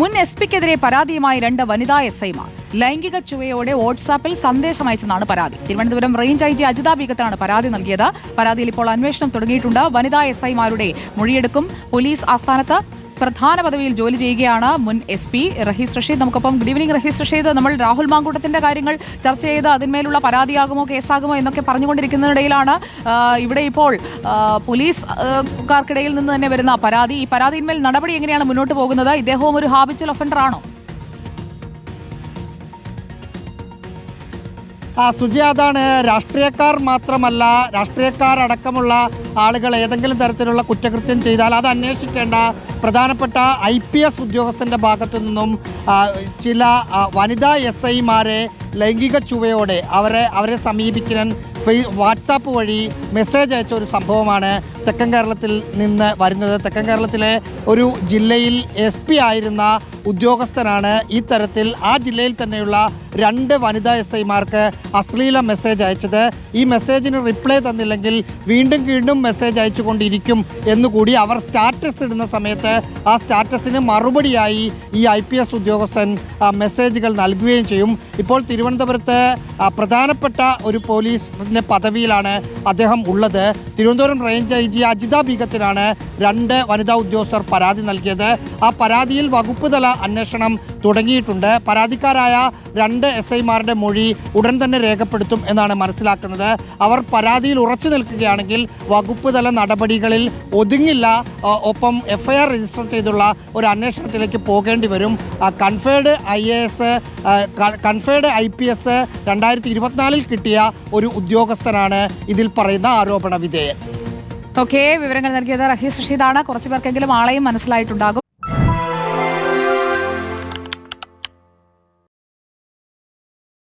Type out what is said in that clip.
മുൻ എസ് പിക്കെതിരെ പരാതിയുമായി രണ്ട് വനിതാ എസ് ഐമാർ. ലൈംഗിക ചുവയോടെ വാട്സാപ്പിൽ സന്ദേശം അയച്ചെന്നാണ് പരാതി. Thiruvananthapuram range I G Ajitha ബീഗത്താണ് പരാതി നൽകിയത്. പരാതിയിൽ ഇപ്പോൾ അന്വേഷണം തുടങ്ങിയിട്ടുണ്ട്. വനിതാ എസ് ഐമാരുടെ മൊഴിയെടുക്കും. പോലീസ് ആസ്ഥാനത്ത് പ്രധാന പദവിയിൽ ജോലി ചെയ്യുകയാണ് മുൻ എസ് പി റഹീസ് റഷീദ്. നമുക്കൊപ്പം ഗുഡ് ഈവനിംഗ് റഹീസ് റഷീദ്. നമ്മൾ രാഹുൽ മാങ്കൂട്ടത്തിന്റെ കാര്യങ്ങൾ ചർച്ച ചെയ്ത് അതിന്മേലുള്ള പരാതിയാകുമോ കേസാകുമോ എന്നൊക്കെ പറഞ്ഞുകൊണ്ടിരിക്കുന്നതിനിടയിലാണ് ഇവിടെ ഇപ്പോൾ പോലീസുകാർക്കിടയിൽ നിന്ന് തന്നെ വരുന്ന പരാതി. ഈ പരാതിയിന്മേൽ നടപടി എങ്ങനെയാണ് മുന്നോട്ട് പോകുന്നത്? ഇദ്ദേഹവും ഒരു ഹാബിച്വൽ ഒഫൻഡർ ആണോ? സുജി അതാണ് രാഷ്ട്രീയക്കാർ മാത്രമല്ല രാഷ്ട്രീയക്കാർ അടക്കമുള്ള ആളുകൾ ഏതെങ്കിലും തരത്തിലുള്ള കുറ്റകൃത്യം ചെയ്താൽ അത് അന്വേഷിക്കേണ്ട പ്രധാനപ്പെട്ട ഐ പി എസ് ഉദ്യോഗസ്ഥന്റെ ഭാഗത്തു നിന്നും ചില വനിതാ എസ് ഐമാരെ ലൈംഗിക ചുവയോടെ അവരെ അവരെ സമീപിക്കാൻ വാട്സാപ്പ് വഴി മെസ്സേജ് അയച്ച ഒരു സംഭവമാണ് തെക്കൻ കേരളത്തിൽ നിന്ന് വരുന്നത്. തെക്കൻ കേരളത്തിലെ ഒരു ജില്ലയിൽ എസ് ആയിരുന്ന ഉദ്യോഗസ്ഥനാണ്. ഈ തരത്തിൽ ആ ജില്ലയിൽ തന്നെയുള്ള രണ്ട് വനിതാ എസ് ഐമാർക്ക് അശ്ലീല മെസ്സേജ് അയച്ചത്. ഈ മെസ്സേജിന് റിപ്ലൈ തന്നില്ലെങ്കിൽ വീണ്ടും വീണ്ടും മെസ്സേജ് അയച്ചുകൊണ്ടിരിക്കും എന്നുകൂടി അവർ സ്റ്റാറ്റസ് ഇടുന്ന സമയത്ത് ആ സ്റ്റാറ്റസിന് മറുപടിയായി ഈ ഐ പി എസ് ഉദ്യോഗസ്ഥൻ മെസ്സേജുകൾ നൽകുകയും ചെയ്യും. ഇപ്പോൾ തിരുവനന്തപുരത്ത് പ്രധാനപ്പെട്ട ഒരു പോലീസിന്റെ പദവിയിലാണ് അദ്ദേഹം ഉള്ളത്. Thiruvananthapuram range I G Ajitha ബീഗത്തിനാണ് രണ്ട് വനിതാ ഉദ്യോഗസ്ഥർ പരാതി നൽകിയത്. ആ പരാതിയിൽ വകുപ്പ് തല അന്വേഷണം തുടങ്ങിയിട്ടുണ്ട്. പരാതിക്കാരായ രണ്ട് എസ് ഐമാരുടെ മൊഴി ഉടൻ തന്നെ രേഖപ്പെടുത്തും എന്നാണ് മനസ്സിലാക്കുന്നത്. അവർ പരാതിയിൽ ഉറച്ചു നിൽക്കുകയാണെങ്കിൽ വകുപ്പ് തല നടപടികളിൽ ഒതുങ്ങില്ല. ഒപ്പം എഫ്ഐആർ രജിസ്റ്റർ ചെയ്തുള്ള ഒരു അന്വേഷണത്തിലേക്ക് പോകേണ്ടി വരും. Conferred I A S conferred I P S രണ്ടായിരത്തി ഇരുപത്തിനാലിൽ കിട്ടിയ ഒരു ഉദ്യോഗസ്ഥനാണ് ഇതിൽ പറയുന്ന ആരോപണ വിധേയൻ. ഓക്കെ വിവരങ്ങൾ നൽകിയത് റഹീസ് റഷീദാണ്. കുറച്ചു പേർക്കെങ്കിലും ആളെയും മനസ്സിലായിട്ടുണ്ടാകും.